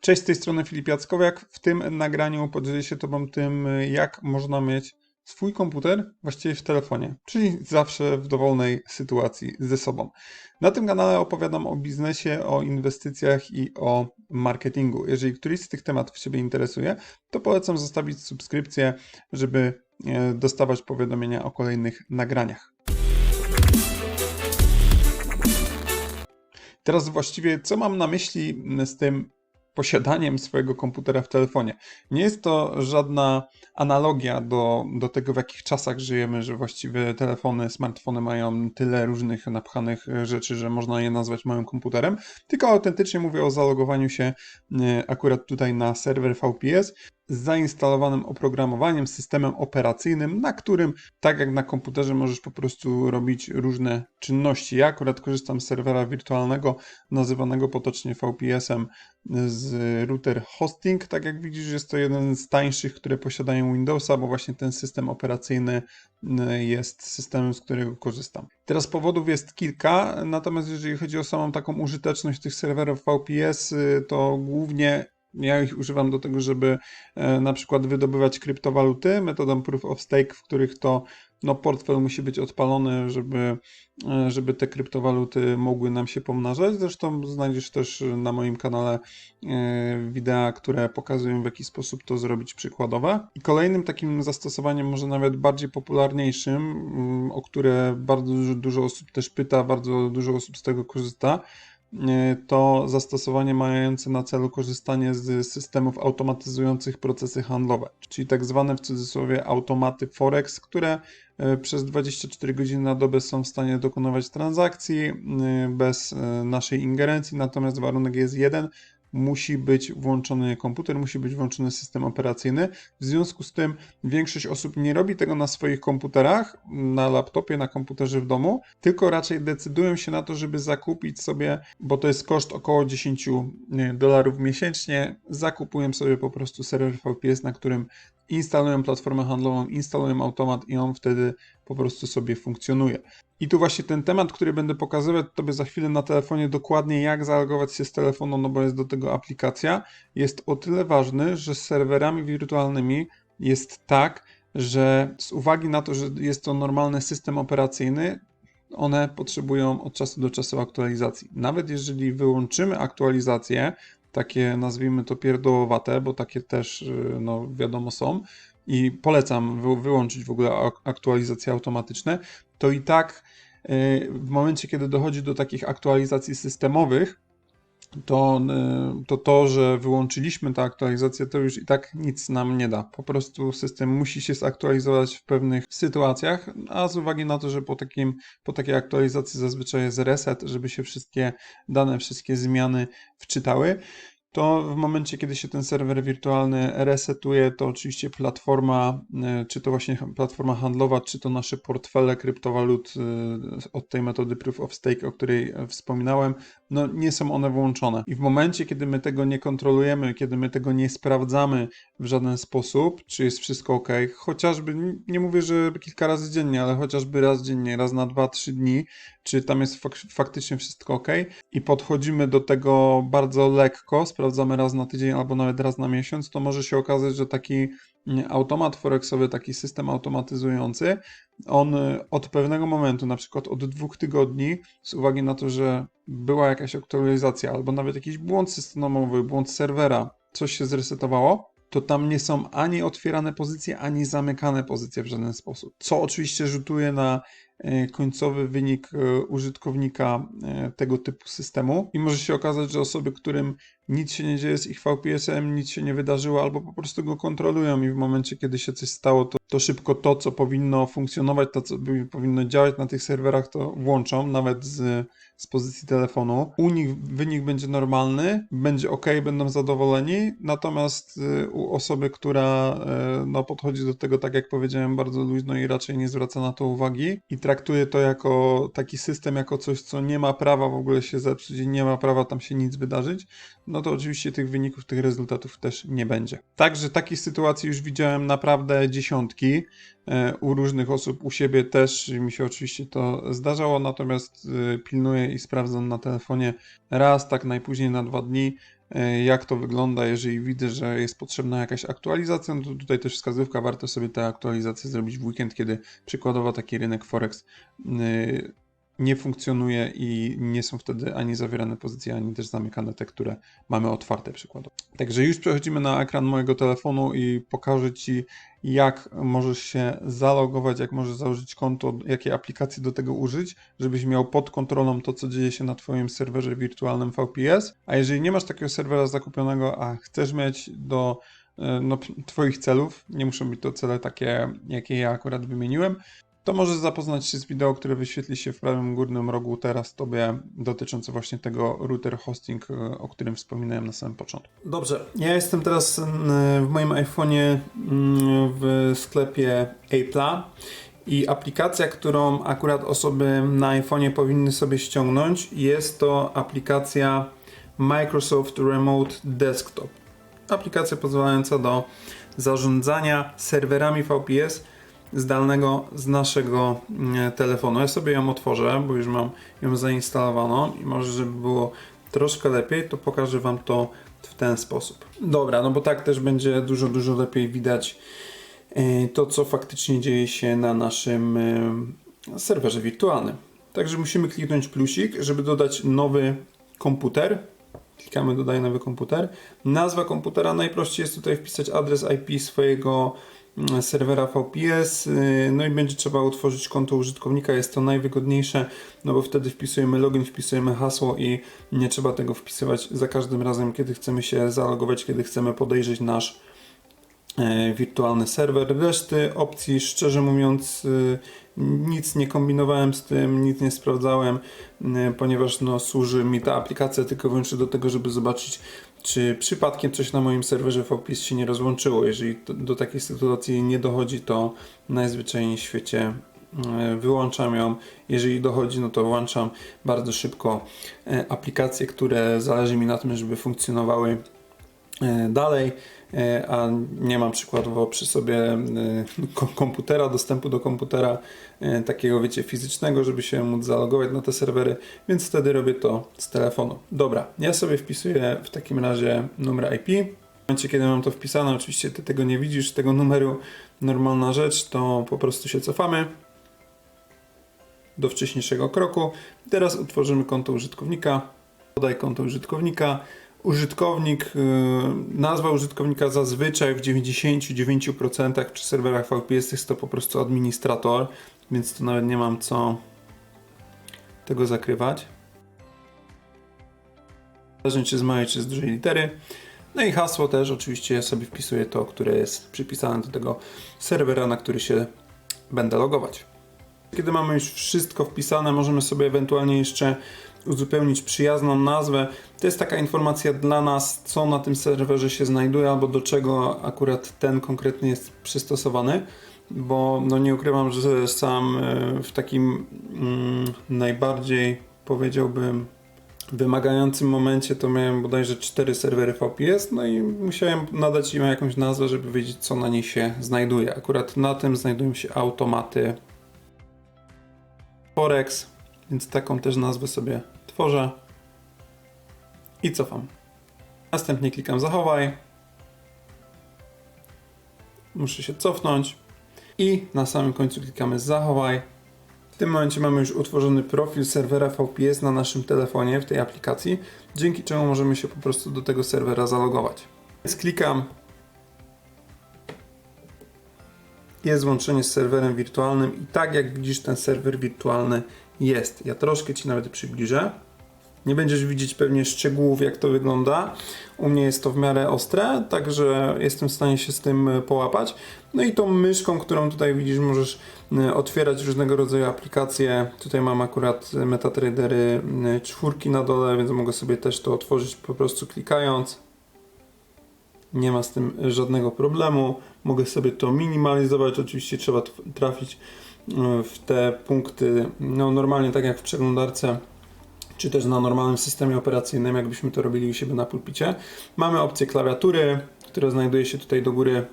Cześć, z tej strony Filip Jackowiak. W tym nagraniu podzielę się Tobą tym, jak można mieć swój komputer właściwie w telefonie, czyli zawsze w dowolnej sytuacji ze sobą. Na tym kanale opowiadam o biznesie, o inwestycjach i o marketingu. Jeżeli któryś z tych tematów Ciebie interesuje, to polecam zostawić subskrypcję, żeby e, dostawać powiadomienia o kolejnych nagraniach. Teraz właściwie co mam na myśli z tym posiadaniem swojego komputera w telefonie. Nie jest to żadna analogia do, do tego, w jakich czasach żyjemy, że właściwie telefony, smartfony mają tyle różnych napchanych rzeczy, że można je nazwać małym komputerem, tylko autentycznie mówię o zalogowaniu się e, akurat tutaj na serwer VPS z zainstalowanym oprogramowaniem, systemem operacyjnym, na którym, tak jak na komputerze, możesz po prostu robić różne czynności. Ja akurat korzystam z serwera wirtualnego, nazywanego potocznie VPS-em z router hosting. Tak jak widzisz, jest to jeden z tańszych, które posiadają Windowsa, bo właśnie ten system operacyjny y, jest systemem, z którego korzystam. Teraz powodów jest kilka, natomiast jeżeli chodzi o samą taką użyteczność tych serwerów VPS, y, to głównie ja ich używam do tego, żeby e, na przykład wydobywać kryptowaluty metodą proof of stake, w których to no, portfel musi być odpalony, żeby, e, żeby te kryptowaluty mogły nam się pomnażać. Zresztą znajdziesz też na moim kanale e, wideo, które pokazują w jaki sposób to zrobić przykładowe. I kolejnym takim zastosowaniem, może nawet bardziej popularniejszym, mm, o które bardzo dużo, osób też pyta, bardzo dużo osób z tego korzysta, to zastosowanie mające na celu korzystanie z systemów automatyzujących procesy handlowe, czyli tak zwane w cudzysłowie automaty Forex, które e, przez 24 godziny na dobę są w stanie dokonywać transakcji e, bez naszej ingerencji, natomiast warunek jest jeden, musi być włączony komputer, musi być włączony system operacyjny. W związku z tym większość osób nie robi tego na swoich komputerach, na laptopie, na komputerze w domu, tylko raczej decydują się na to, żeby zakupić sobie, bo to jest koszt około 10 dolarów miesięcznie, zakupują sobie po prostu serwer VPS, na którym instalują platformę handlową, instalują automat i on wtedy po prostu sobie funkcjonuje. I tu właśnie ten temat, który będę pokazywać Tobie za chwilę na telefonie dokładnie, jak zalogować się z telefonu, no bo jest do tego aplikacja, jest o tyle ważny, że z serwerami wirtualnymi jest tak, że z uwagi na to, że jest to normalny system operacyjny, one potrzebują od czasu do czasu aktualizacji. Nawet jeżeli wyłączymy aktualizację, takie nazwijmy to pierdołowate, bo takie też, y, no wiadomo są, i polecam wy, wyłączyć w ogóle aktualizacje automatyczne, to i tak y, w momencie, kiedy dochodzi do takich aktualizacji systemowych, to, y, to to, że wyłączyliśmy tę aktualizację, to już i tak nic nam nie da. Po prostu system musi się zaktualizować w pewnych sytuacjach, a z uwagi na to, że po, takim, po takiej aktualizacji zazwyczaj jest reset, żeby się wszystkie dane, wszystkie zmiany wczytały, to w momencie, kiedy się ten serwer wirtualny resetuje, to oczywiście platforma, e, czy to właśnie platforma handlowa, czy to nasze portfele kryptowalut e, od tej metody Proof of Stake, o której wspominałem, no nie są one włączone. I w momencie, kiedy my tego nie kontrolujemy, kiedy my tego nie sprawdzamy w żaden sposób, czy jest wszystko ok, chociażby, nie mówię, że kilka razy dziennie, ale chociażby raz dziennie, raz na dwa, trzy dni, czy tam jest fak faktycznie wszystko ok i podchodzimy do tego bardzo lekko, sprawdzamy raz na tydzień albo nawet raz na miesiąc, to może się okazać, że taki mm, automat forexowy, taki system automatyzujący, on y, od pewnego momentu, na przykład od dwóch tygodni, z uwagi na to, że była jakaś aktualizacja albo nawet jakiś błąd systemowy, błąd serwera, coś się zresetowało, to tam nie są ani otwierane pozycje, ani zamykane pozycje w żaden sposób. Co oczywiście rzutuje na końcowy wynik e, użytkownika e, tego typu systemu. I może się okazać, że osoby, którym nic się nie dzieje z ich VPS-em, nic się nie wydarzyło, albo po prostu go kontrolują. I w momencie, kiedy się coś stało, to, to szybko to, co powinno funkcjonować, to, co powinno działać na tych serwerach, to włączą, nawet z, z pozycji telefonu. U nich wynik będzie normalny, będzie ok, będą zadowoleni, natomiast u osoby, która no, podchodzi do tego, tak jak powiedziałem, bardzo luźno i raczej nie zwraca na to uwagi i traktuje to jako taki system, jako coś, co nie ma prawa w ogóle się zepsuć i nie ma prawa tam się nic wydarzyć, no to oczywiście tych wyników, tych rezultatów też nie będzie. Także takich sytuacji już widziałem naprawdę dziesiątki e, u różnych osób, u siebie też mi się oczywiście to zdarzało, natomiast e, pilnuję i sprawdzam na telefonie raz, tak najpóźniej na dwa dni, jak to wygląda, jeżeli widzę, że jest potrzebna jakaś aktualizacja, no to tutaj też wskazówka, warto sobie tę aktualizację zrobić w weekend, kiedy przykładowo taki rynek Forex y, nie funkcjonuje i nie są wtedy ani zawierane pozycje, ani też zamykane te, które mamy otwarte przykładowo. Także już przechodzimy na ekran mojego telefonu i pokażę Ci, jak możesz się zalogować, jak możesz założyć konto, jakie aplikacje do tego użyć, żebyś miał pod kontrolą to, co dzieje się na Twoim serwerze wirtualnym VPS. A jeżeli nie masz takiego serwera zakupionego, a chcesz mieć do e, no, Twoich celów, nie muszą być to cele takie, jakie ja akurat wymieniłem, to możesz zapoznać się z wideo, które wyświetli się w prawym górnym rogu teraz Tobie, dotyczące właśnie tego router hosting, e, o którym wspominałem na samym początku. Dobrze, ja jestem teraz mm, w moim iPhone'ie mm, w sklepie Apple'a i aplikacja, którą akurat osoby na iPhone'ie powinny sobie ściągnąć, jest to aplikacja Microsoft Remote Desktop. Aplikacja pozwalająca do zarządzania serwerami VPS zdalnego z naszego mm, telefonu. Ja sobie ją otworzę, bo już mam ją zainstalowaną i może żeby było troszkę lepiej, to pokażę Wam to w ten sposób. Dobra, no bo tak też będzie dużo, dużo lepiej widać e, to, co faktycznie dzieje się na naszym e, serwerze wirtualnym. Także musimy kliknąć plusik, żeby dodać nowy komputer. Klikamy dodaj nowy komputer. Nazwa komputera najprościej jest tutaj wpisać adres IP swojego serwera VPS, y, no i będzie trzeba utworzyć konto użytkownika, jest to najwygodniejsze, no bo wtedy wpisujemy login, wpisujemy hasło i nie trzeba tego wpisywać za każdym razem, kiedy chcemy się zalogować, kiedy chcemy podejrzeć nasz e, wirtualny serwer. Reszty opcji, szczerze mówiąc, y, nic nie kombinowałem z tym, nic nie sprawdzałem, y, ponieważ no, służy mi ta aplikacja tylko wyłącznie do tego, żeby zobaczyć czy przypadkiem coś na moim serwerze VPS się nie rozłączyło. Jeżeli do takiej sytuacji nie dochodzi, to najzwyczajniej w świecie e, wyłączam ją. Jeżeli dochodzi, no to włączam bardzo szybko e, aplikacje, które zależy mi na tym, żeby funkcjonowały e, dalej. E, a nie mam przykładowo przy sobie e, komputera, dostępu do komputera e, takiego, wiecie, fizycznego, żeby się móc zalogować na te serwery, więc wtedy robię to z telefonu. Dobra, ja sobie wpisuję w takim razie numer IP. W momencie, kiedy mam to wpisane, oczywiście ty tego nie widzisz, tego numeru, normalna rzecz, to po prostu się cofamy do wcześniejszego kroku. Teraz utworzymy konto użytkownika. Podaj konto użytkownika użytkownik, y, nazwa użytkownika zazwyczaj w 99% przy serwerach VPS jest to po prostu administrator, więc tu nawet nie mam co tego zakrywać. Zależnie czy z małej czy z dużej litery. No i hasło też oczywiście ja sobie wpisuję to, które jest przypisane do tego serwera, na który się będę logować. Kiedy mamy już wszystko wpisane, możemy sobie ewentualnie jeszcze uzupełnić przyjazną nazwę. To jest taka informacja dla nas, co na tym serwerze się znajduje, albo do czego akurat ten konkretny jest przystosowany. Bo no nie ukrywam, że sam e, w takim mm, najbardziej powiedziałbym wymagającym momencie to miałem bodajże cztery serwery VPS, no i musiałem nadać im jakąś nazwę, żeby wiedzieć co na niej się znajduje. Akurat na tym znajdują się automaty Forex, więc taką też nazwę sobie tworzę i cofam. Następnie klikam zachowaj. Muszę się cofnąć i na samym końcu klikamy zachowaj. W tym momencie mamy już utworzony profil serwera VPS na naszym telefonie w tej aplikacji, dzięki czemu możemy się po prostu do tego serwera zalogować. Więc klikam jest łączenie z serwerem wirtualnym i tak jak widzisz ten serwer wirtualny jest. Ja troszkę Ci nawet przybliżę. Nie będziesz widzieć pewnie szczegółów, jak to wygląda. U mnie jest to w miarę ostre, także jestem w stanie się z tym e, połapać. No i tą myszką, którą tutaj widzisz, możesz e, otwierać różnego rodzaju aplikacje. Tutaj mam akurat MetaTradery e, czwórki na dole, więc mogę sobie też to otworzyć po prostu klikając. Nie ma z tym żadnego problemu. Mogę sobie to minimalizować. Oczywiście trzeba trafić w te punkty, no normalnie tak jak w przeglądarce, czy też na normalnym systemie operacyjnym, jakbyśmy to robili u siebie na pulpicie. Mamy opcję klawiatury, która znajduje się tutaj do góry.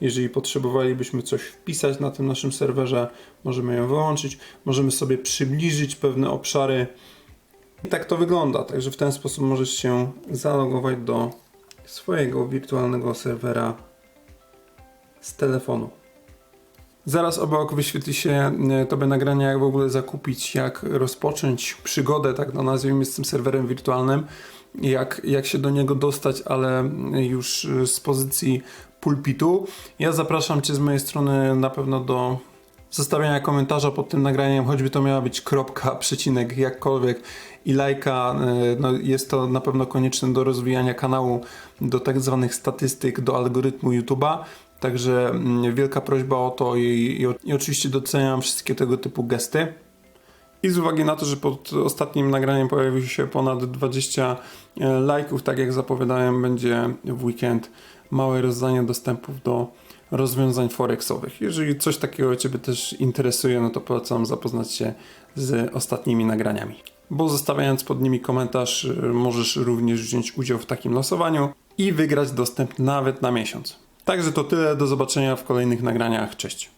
Jeżeli potrzebowalibyśmy coś wpisać na tym naszym serwerze, możemy ją wyłączyć. Możemy sobie przybliżyć pewne obszary I tak to wygląda, także w ten sposób możesz się zalogować do swojego wirtualnego serwera z telefonu. Zaraz obok wyświetli się e, tobie nagranie, jak w ogóle zakupić, jak rozpocząć przygodę, tak to nazwijmy, z tym serwerem wirtualnym, jak, jak się do niego dostać, ale już e, z pozycji pulpitu. Ja zapraszam Cię z mojej strony na pewno do zostawiania komentarza pod tym nagraniem, choćby to miała być kropka, przecinek, jakkolwiek i lajka. e, No, jest to na pewno konieczne do rozwijania kanału, do tak zwanych statystyk, do algorytmu YouTube'a. Także mm, wielka prośba o to i, i, i oczywiście doceniam wszystkie tego typu gesty. I z uwagi na to, że pod ostatnim nagraniem pojawiło się ponad 20 e, lajków, tak jak zapowiadałem, będzie w weekend małe rozdanie dostępów do rozwiązań forexowych. Jeżeli coś takiego Ciebie też interesuje, no to polecam zapoznać się z ostatnimi nagraniami. Bo zostawiając pod nimi komentarz, y, możesz również wziąć udział w takim losowaniu i wygrać dostęp nawet na miesiąc. Także to tyle, do zobaczenia w kolejnych nagraniach. Cześć.